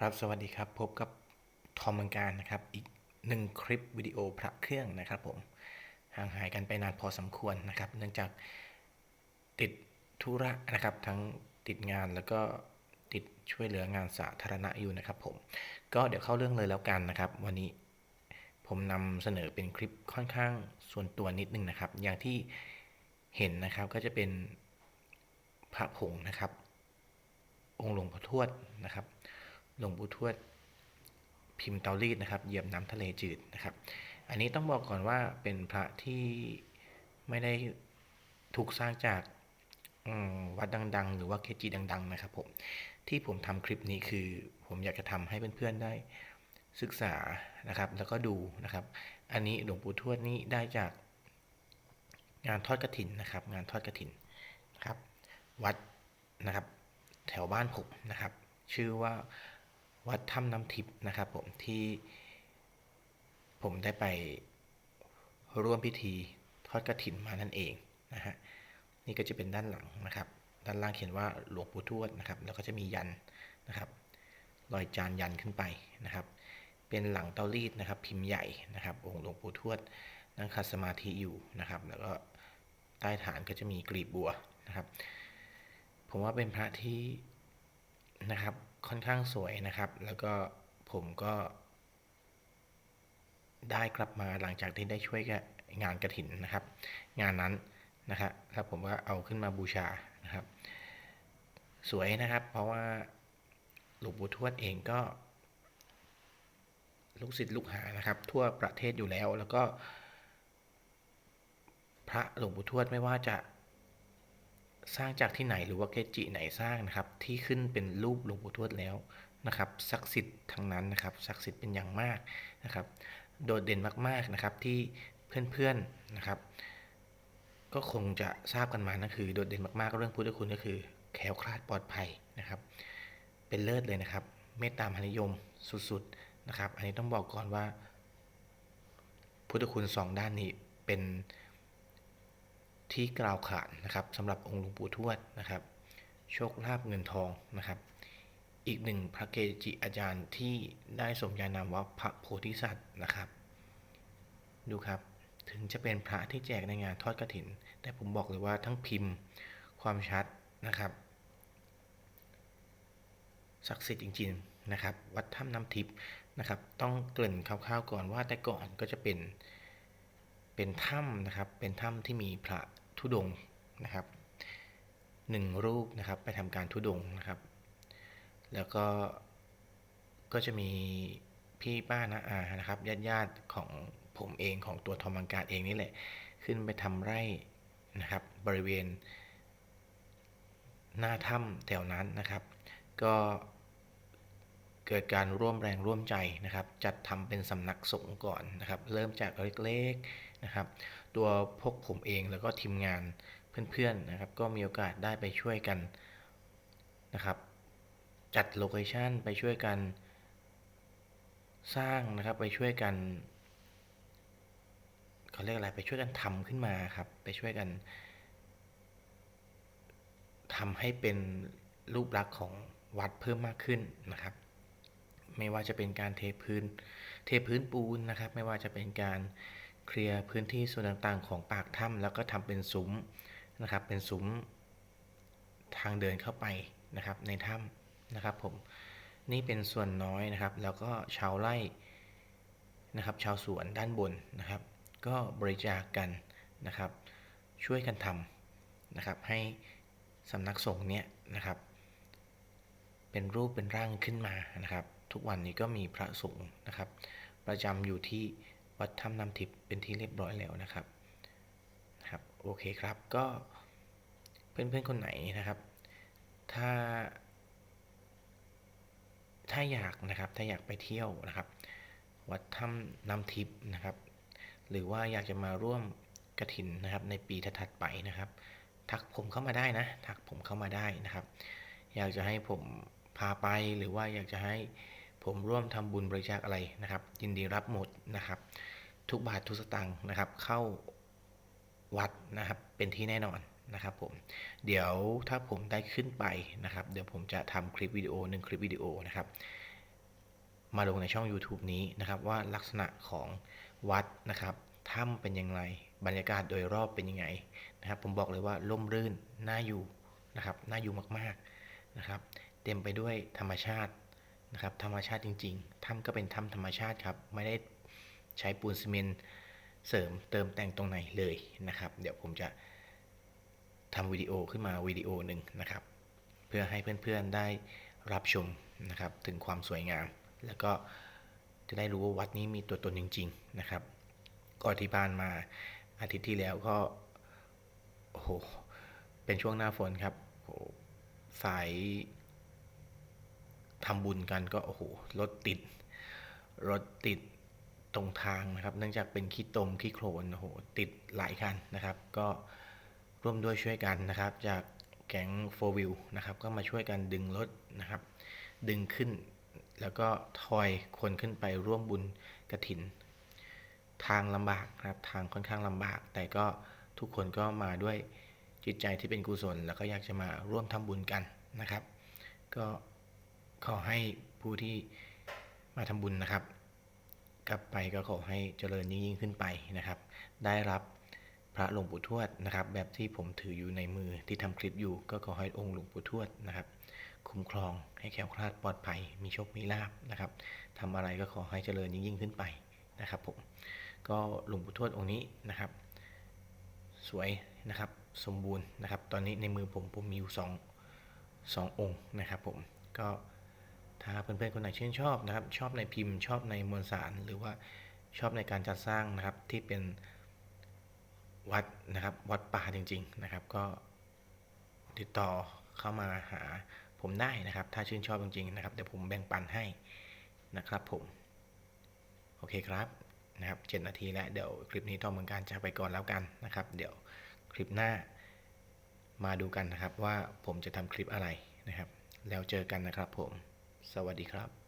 ครับสวัสดีครับ พบกับทอมเมืองการนะครับ อีกหนึ่งคลิปวิดีโอพระเครื่องนะครับผมห่างหายกันไปนานพอสมควรนะครับ เนื่องจากติดธุระนะครับ ทั้งติดงานแล้วก็ติดช่วยเหลืองานสาธารณะอยู่นะครับผมก็เดี๋ยวเข้าเรื่องเลยแล้วกันนะครับ วันนี้ผมนำเสนอเป็นคลิปค่อนข้างส่วนตัวนิดนึงนะครับ อย่างที่เห็นนะครับก็จะเป็นพระผงนะครับ องค์หลวงพ่อทวดนะครับ หลวงปู่ทวดพิมพ์เตารีดนะครับเหยียบน้ำทะเลจืดนะครับ อันนี้ต้องบอกก่อนว่าเป็นพระที่ไม่ได้ถูกสร้างจากวัดดัง ๆ หรือว่าเคจีดัง ๆ นะครับผมที่ผมทำคลิปนี้คือผมอยากจะทำให้เพื่อนๆได้ศึกษานะครับ แล้วก็ดูนะครับ อันนี้หลวงปู่ทวดนี่ได้จากงานทอดกระถินนะครับ งานทอดกระถินนะครับ วัดนะครับ แถวบ้านผมนะครับ ชื่อว่า วัดถ้ำน้ำทิพย์นะครับผมที่ผมได้ไปร่วมพิธีทอดกระถินมานั่นเองนะฮะนี่ก็จะเป็นด้านหลังนะครับ ด้านล่างเขียนว่าหลวงปู่ทวดนะครับ แล้วก็จะมียันนะครับรอยจานยันขึ้นไปนะครับ เป็นหลังเตารีดนะครับ พิมพ์ใหญ่นะครับองค์หลวงปู่ทวดนั่งคัดสมาธิอยู่นะครับ แล้วก็ใต้ฐานก็จะมีกลีบบัวนะครับ ผมว่าเป็นพระที่นะครับ ค่อนข้างสวยนะครับ แล้วก็ผมก็ ได้กลับมาหลังจากที่ได้ช่วยงานกระถินนะครับ งานนั้นนะครับแล้วผมก็เอาขึ้นมาบูชานะครับ สวยนะครับ เพราะว่าหลวงปู่ทวดเองก็ ลูกศิษย์ลูกหานะครับ ทั่วประเทศอยู่แล้วแล้วก็ พระหลวงปู่ทวดไม่ว่าจะ สร้างจากที่ไหนหรือว่าเกจิไหนสร้างนะครับ ที่ขึ้นเป็นรูปหลวงปู่ทวดแล้วนะครับศักดิ์สิทธิ์ทั้งนั้นนะครับศักดิ์สิทธิ์เป็นอย่างมากนะครับ โดดเด่นมากๆนะครับที่เพื่อนๆนะครับ ก็คงจะทราบกันมานั่นคือ โดดเด่นมากๆเรื่องพุทธคุณก็คือแคล้วคลาดปลอดภัยนะครับ เป็นเลิศเลยนะครับ เมตตามหานิยมสุดๆนะครับ อันนี้ต้องบอกก่อนว่า พุทธคุณสองด้านนี้เป็น ที่กล่าวขานนะครับสำหรับองค์หลวงปู่ทวดนะครับ โชคลาภเงินทองนะครับ อีกหนึ่งพระเกจิอาจารย์ที่ได้สมญานามว่าพระโพธิสัตว์นะครับ ดูครับถึงจะเป็นพระที่แจกในงานทอดกระถิน แต่ผมบอกเลยว่าทั้งพิมพ์ความชัดนะครับศักดิ์สิทธิ์จริงๆนะครับ วัดถ้ำน้ำทิพย์นะครับ ต้องเกริ่นคร่าวๆก่อนว่าแต่ก่อนก็จะเป็นเป็นถ้ำนะครับ เป็นถ้ำที่มีพระ ธุดงนะครับหนึ่งรูปนะครับไปทำการธุดงนะครับ แล้วก็ก็จะมีพี่ป้านะอานะครับญาติญาติของผมเองของตัวทอมังการเองนี่แหละ ขึ้นไปทำไร่นะครับ บริเวณ หน้าถ้ำแถวนั้นนะครับ ก็เกิดการร่วมแรงร่วมใจนะครับ จัดทำเป็นสำนักสงฆ์ก่อนนะครับ เริ่มจากเล็กๆนะครับ ตัวพวกผมเองแล้วก็ทีมงานเพื่อนๆนะครับ ก็มีโอกาสได้ไปช่วยกันนะครับ จัดโลเคชันไปช่วยกัน สร้างนะครับไปช่วยกันเขาเรียกอะไรไปช่วยกันทำขึ้นมาครับ ไปช่วยกันทำให้เป็นรูปลักษณ์ของวัดเพิ่มมากขึ้นนะครับ ไม่ว่าจะเป็นการเทพื้น เทพื้นปูนนะครับ ไม่ว่าจะเป็นการเเคลียร์พื้นที่ส่วนต่างๆ ของปากถ้ำแล้วก็ทำเป็นซุ้มนะครับ เป็นซุ้มทางเดินเข้าไปนะครับในถ้ำนะครับผมนี่เป็นส่วนน้อยนะครับ แล้วก็ชาวไร่นะครับชาวสวนด้านบนนะครับ ก็บริจาคกันนะครับ ช่วยกันทำนะครับ ให้สำนักสงฆ์เนี้ยนะครับ เป็นรูปเป็นร่างขึ้นมานะครับ ทุกวันนี้ก็มีพระสงฆ์นะครับ ประจำอยู่ที่ วัดถ้ำน้ำทิพย์เป็นที่เรียบร้อยแล้วนะครับครับโอเคครับก็เพื่อนๆคนไหนนะครับ ถ้า ถ้าอยากนะครับถ้าอยากไปเที่ยวนะครับ วัดถ้ำน้ำทิพย์นะครับ หรือว่าอยากจะมาร่วมกระถินนะครับ ในปีถัดไปนะครับ ทักผมเข้ามาได้นะ ทักผมเข้ามาได้นะครับ อยากจะให้ผมพาไปหรือว่าอยากจะให้ ผมร่วมทำบุญบริจาคอะไรนะครับ ยินดีรับหมดนะครับ ทุกบาททุกสตางค์นะครับ เข้าวัดนะครับเป็นที่แน่นอนนะครับผมเดี๋ยวถ้าผมได้ขึ้นไปนะครับ เดี๋ยวผมจะทำคลิปวิดีโอหนึ่งคลิปวิดีโอนะครับ มาลงในช่อง YouTube นี้นะครับ ว่าลักษณะของวัดนะครับถ้ำเป็นยังไงบรรยากาศโดยรอบเป็นยังไงนะครับ ผมบอกเลยว่าร่มรื่นน่าอยู่นะครับน่าอยู่มากๆนะครับ เต็มไปด้วยธรรมชาติ นะครับธรรมชาติจริงๆถ้ำก็เป็นถ้ำธรรมชาติครับ ไม่ได้ใช้ปูนซีเมนต์เสริมเติมแต่งตรงไหนเลยนะครับ เดี๋ยวผมจะทำวิดีโอขึ้นมาวิดีโอหนึ่งนะครับ เพื่อให้เพื่อนๆได้รับชมนะครับถึงความสวยงาม แล้วก็จะได้รู้ว่าวัดนี้มีตัวตนจริง ๆนะครับก็ที่บ้านมาอาทิตย์ที่แล้วก็โอ้โหเป็นช่วงหน้าฝนครับสาย ทำบุญกันก็โอ้โหรถติด รถติดตรงทางนะครับ เนื่องจากเป็นขี้ตมขี้โคลนโอ้โหติดหลายคันนะครับ ก็ร่วมด้วยช่วยกันนะครับ จากแก๊งโฟวิลนะครับ ก็มาช่วยกันดึงรถนะครับ ดึงขึ้น แล้วก็ทอยคนขึ้นไปร่วมบุญกระถิน ทางลำบากนะครับ ทางค่อนข้างลำบาก แต่ก็ทุกคนก็มาด้วยจิตใจที่เป็นกุศล แล้วก็อยากจะมาร่วมทำบุญกันนะครับ ก็ ขอให้ผู้ที่มาทำบุญนะครับ กลับไปก็ขอให้เจริญยิ่งๆขึ้นไปนะครับ ได้รับพระหลวงปู่ทวดนะครับ แบบที่ผมถืออยู่ในมือที่ทำคลิปอยู่ ก็ขอให้องค์หลวงปู่ทวดนะครับ คุ้มครองให้แคล้วคลาดปลอดภัย มีโชคมีลาบนะครับทำอะไรก็ขอให้เจริญยิ่งๆขึ้นไปนะครับผมก็หลวงปู่ทวดองค์นี้นะครับ สวยนะครับสมบูรณ์นะครับ ตอนนี้ในมือผมผมมีอยู่สองสององค์นะครับ ผมก็ ถ้าเพื่อนๆคนไหนชื่นชอบนะครับ ชอบในพิมพ์ชอบในมวลสาร หรือว่าชอบในการจัดสร้างนะครับที่เป็นวัดนะครับวัดป่าจริง ๆนะครับ ก็ติดต่อเข้ามาหาผมได้นะครับ ถ้าชื่นชอบจริงๆนะครับเดี๋ยวผมแบ่งปันให้นะครับผม โอเคครับนะครับเจ็ดนาทีแล้ว เดี๋ยวคลิปนี้ทอมเหมือนกันจะไปก่อนแล้วกันนะครับ เดี๋ยวคลิปหน้ามาดูกันนะครับว่าผมจะทำคลิปอะไรนะครับ แล้วเจอกันนะครับผม สวัสดีครับ